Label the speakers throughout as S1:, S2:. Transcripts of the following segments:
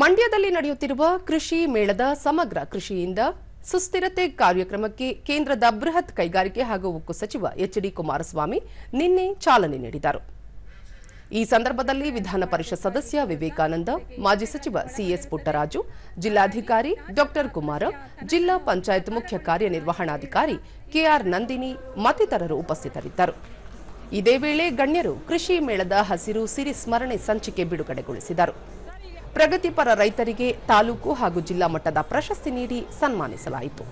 S1: ಮಂಡ್ಯದಲ್ಲಿ ನಡೆಯುತ್ತಿರುವ ಕೃಷಿ ಮೇಳದ ಸಮಗ್ರ ಕೃಷಿಯಿಂದ ಸುಸ್ಥಿರತೆ ಕಾರ್ಯಕ್ರಮಕ್ಕೆ ಕೇಂದ್ರದ ಬೃಹತ್ ಕೈಗಾರಿಕೆ ಹಾಗೂ ಉಕ್ಕು ಸಚಿವ ಎಚ್ ಡಿ ಕುಮಾರಸ್ವಾಮಿ ನಿನ್ನೆ ಚಾಲನೆ ನೀಡಿದರು. ಈ ಸಂದರ್ಭದಲ್ಲಿ ವಿಧಾನ ಪರಿಷತ್ ಸದಸ್ಯ ವಿವೇಕಾನಂದ, ಮಾಜಿ ಸಚಿವ ಸಿಎಸ್ ಪುಟ್ಟರಾಜು, ಜಿಲ್ಲಾಧಿಕಾರಿ ಡಾಕ್ಟರ್ ಕುಮಾರ, ಜಿಲ್ಲಾ ಪಂಚಾಯತ್ ಮುಖ್ಯ ಕಾರ್ಯನಿರ್ವಹಣಾಧಿಕಾರಿ ಕೆಆರ್ ನಂದಿನಿ ಮತ್ತಿತರರು ಉಪಸ್ಥಿತರಿದ್ದರು. ಇದೇ ವೇಳೆ ಗಣ್ಯರು ಕೃಷಿ ಮೇಳದ ಹಸಿರು ಸಿರಿ ಸ್ಮರಣೆ ಸಂಚಿಕೆ ಬಿಡುಗಡೆಗೊಳಿಸಿದರು. ಪ್ರಗತಿಪರ ರೈತರಿಗೆ ತಾಲೂಕು ಹಾಗೂ ಜಿಲ್ಲಾ ಮಟ್ಟದ ಪ್ರಶಸ್ತಿ ನೀಡಿ ಸನ್ಮಾನಿಸಲಾಯಿತು.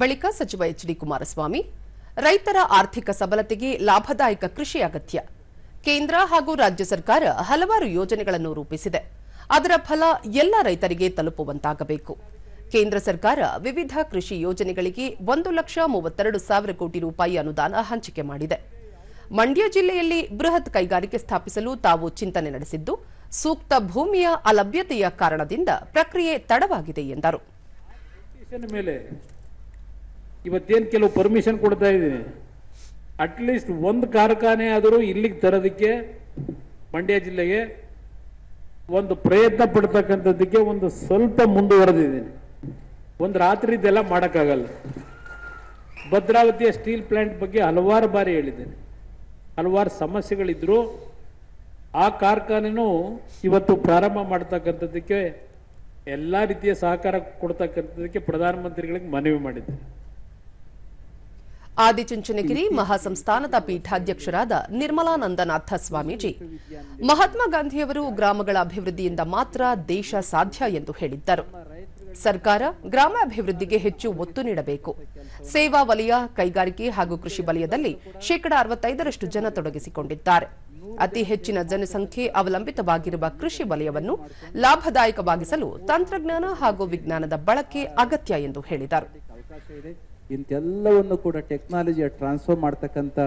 S1: ಬಳಿಕ ಸಚಿವ ಎಚ್ ಡಿ ಕುಮಾರಸ್ವಾಮಿ ರೈತರ ಆರ್ಥಿಕ ಸಬಲತೆಗೆ ಲಾಭದಾಯಕ ಕೃಷಿ ಅಗತ್ಯ. ಕೇಂದ್ರ ಹಾಗೂ ರಾಜ್ಯ ಸರ್ಕಾರ ಹಲವಾರು ಯೋಜನೆಗಳನ್ನು ರೂಪಿಸಿದೆ. ಅದರ ಫಲ ಎಲ್ಲ ರೈತರಿಗೆ ತಲುಪುವಂತಾಗಬೇಕು. ಕೇಂದ್ರ ಸರ್ಕಾರ ವಿವಿಧ ಕೃಷಿ ಯೋಜನೆಗಳಿಗೆ ಒಂದು ಲಕ್ಷ ಮೂವತ್ತೆರಡು ಸಾವಿರ ಕೋಟಿ ರೂಪಾಯಿ ಅನುದಾನ ಹಂಚಿಕೆ ಮಾಡಿದೆ. ಮಂಡ್ಯ ಜಿಲ್ಲೆಯಲ್ಲಿ ಬೃಹತ್ ಕೈಗಾರಿಕೆ ಸ್ಥಾಪಿಸಲು ತಾವು ಚಿಂತನೆ ನಡೆಸಿದ್ದು, ಸೂಕ್ತ ಭೂಮಿಯ ಅಲಭ್ಯತೆಯ ಕಾರಣದಿಂದ ಪ್ರಕ್ರಿಯೆ ತಡವಾಗಿದೆ ಎಂದರು.
S2: ಇವತ್ತೇನು ಕೆಲವು ಪರ್ಮಿಷನ್ ಕೊಡ್ತಾ ಇದ್ದೀನಿ. ಅಟ್ಲೀಸ್ಟ್ ಒಂದು ಕಾರ್ಖಾನೆ ಆದರೂ ಇಲ್ಲಿಗೆ ತರೋದಕ್ಕೆ, ಮಂಡ್ಯ ಜಿಲ್ಲೆಗೆ ಒಂದು ಪ್ರಯತ್ನ ಪಡ್ತಕ್ಕಂಥದ್ದಕ್ಕೆ ಒಂದು ಸ್ವಲ್ಪ ಮುಂದುವರೆದಿದ್ದೀನಿ. ಒಂದು ರಾತ್ರಿ ಇದೆಲ್ಲ ಮಾಡೋಕ್ಕಾಗಲ್ಲ. ಭದ್ರಾವತಿಯ ಸ್ಟೀಲ್ ಪ್ಲಾಂಟ್ ಬಗ್ಗೆ ಹಲವಾರು ಬಾರಿ ಹೇಳಿದ್ದೇನೆ. ಹಲವಾರು ಸಮಸ್ಯೆಗಳಿದ್ರು. ಆ ಕಾರ್ಖಾನೆನೂ ಇವತ್ತು ಪ್ರಾರಂಭ ಮಾಡ್ತಕ್ಕಂಥದ್ದಕ್ಕೆ ಎಲ್ಲ ರೀತಿಯ ಸಹಕಾರ ಕೊಡ್ತಕ್ಕಂಥದ್ದಕ್ಕೆ ಪ್ರಧಾನಮಂತ್ರಿಗಳಿಗೆ ಮನವಿ ಮಾಡಿದ್ದೇನೆ.
S1: ಆದಿಚುಂಚನಗಿರಿ ಮಹಾಸಂಸ್ಥಾನದ ಪೀಠಾಧ್ಯಕ್ಷರಾದ ನಿರ್ಮಲಾನಂದನಾಥ ಸ್ವಾಮೀಜಿ. ಮಹಾತ್ಮ ಗಾಂಧಿಯವರು ಗ್ರಾಮಗಳ ಅಭಿವೃದ್ಧಿಯಿಂದ ಮಾತ್ರ ದೇಶ ಸಾಧ್ಯ ಎಂದು ಹೇಳಿದ್ದರು. ಸರ್ಕಾರ ಗ್ರಾಮ ಅಭಿವೃದ್ಧಿಗೆ ಹೆಚ್ಚು ಒತ್ತು ನೀಡಬೇಕು. ಸೇವಾ ವಲಯ, ಕೈಗಾರಿಕೆ ಹಾಗೂ ಕೃಷಿ ವಲಯದಲ್ಲಿ ಶೇಕಡಾ ಅರವತ್ತೈದರಷ್ಟು ಜನ ತೊಡಗಿಸಿಕೊಂಡಿದ್ದಾರೆ. ಅತಿ ಹೆಚ್ಚಿನ ಜನಸಂಖ್ಯೆ ಅವಲಂಬಿತವಾಗಿರುವ ಕೃಷಿ ವಲಯವನ್ನು ಲಾಭದಾಯಕವಾಗಿಸಲು ತಂತ್ರಜ್ಞಾನ ಹಾಗೂ ವಿಜ್ಞಾನದ ಬಳಕೆ ಅಗತ್ಯ ಎಂದು ಹೇಳಿದರು.
S3: ಇಂತೆಲ್ಲವನ್ನು ಕೂಡ ಟೆಕ್ನಾಲಜಿಯ ಟ್ರಾನ್ಸ್ಫರ್ ಮಾಡ್ತಕ್ಕಂಥ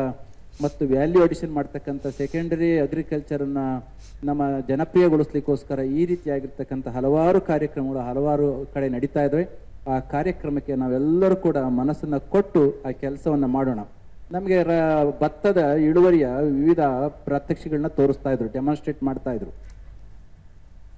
S3: ಮತ್ತು ವ್ಯಾಲ್ಯೂ ಅಡಿಷನ್ ಮಾಡ್ತಕ್ಕಂಥ ಸೆಕೆಂಡರಿ ಅಗ್ರಿಕಲ್ಚರನ್ನು ನಮ್ಮ ಜನಪ್ರಿಯಗೊಳಿಸ್ಲಿಕ್ಕೋಸ್ಕರ ಈ ರೀತಿಯಾಗಿರ್ತಕ್ಕಂಥ ಹಲವಾರು ಕಾರ್ಯಕ್ರಮಗಳು ಹಲವಾರು ಕಡೆ ನಡೀತಾ ಇದ್ದಾವೆ ಆ ಕಾರ್ಯಕ್ರಮಕ್ಕೆ ನಾವೆಲ್ಲರೂ ಕೂಡ ಮನಸ್ಸನ್ನು ಕೊಟ್ಟು ಆ ಕೆಲಸವನ್ನು ಮಾಡೋಣ. ನಮಗೆ ಭತ್ತದ ಇಳುವರಿಯ ವಿವಿಧ ಪ್ರಾತ್ಯಕ್ಷಿಗಳನ್ನ ತೋರಿಸ್ತಾ ಇದ್ರು ಡೆಮಾನ್ಸ್ಟ್ರೇಟ್ ಮಾಡ್ತಾ ಇದ್ರು.